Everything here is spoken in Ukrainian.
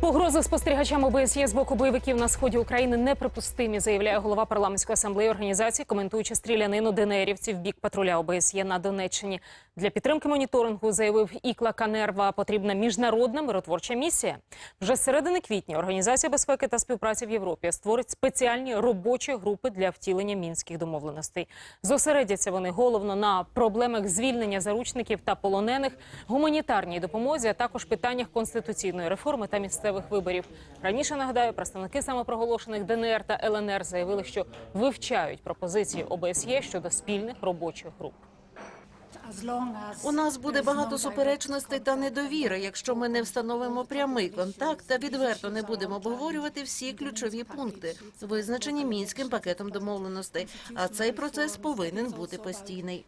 Погрози спостерігачам ОБСЄ з боку бойовиків на сході України неприпустимі, заявляє голова парламентської асамблеї організації, коментуючи стрілянину ДНРівців в бік патруля ОБСЄ на Донеччині. Для підтримки моніторингу заявив Ікла Канерва, потрібна міжнародна миротворча місія. Вже з середини квітня Організація безпеки та співпраці в Європі створить спеціальні робочі групи для втілення мінських домовленостей. Зосередяться вони головно на проблемах звільнення заручників та полонених, гуманітарній допомозі, а також питаннях конституційної реформи та місцевих виборів. Раніше нагадаю, представники самопроголошених ДНР та ЛНР заявили, що вивчають пропозиції ОБСЄ щодо спільних робочих груп. У нас буде багато суперечностей та недовіри, якщо ми не встановимо прямий контакт та відверто не будемо обговорювати всі ключові пункти, визначені мінським пакетом домовленостей. А цей процес повинен бути постійний.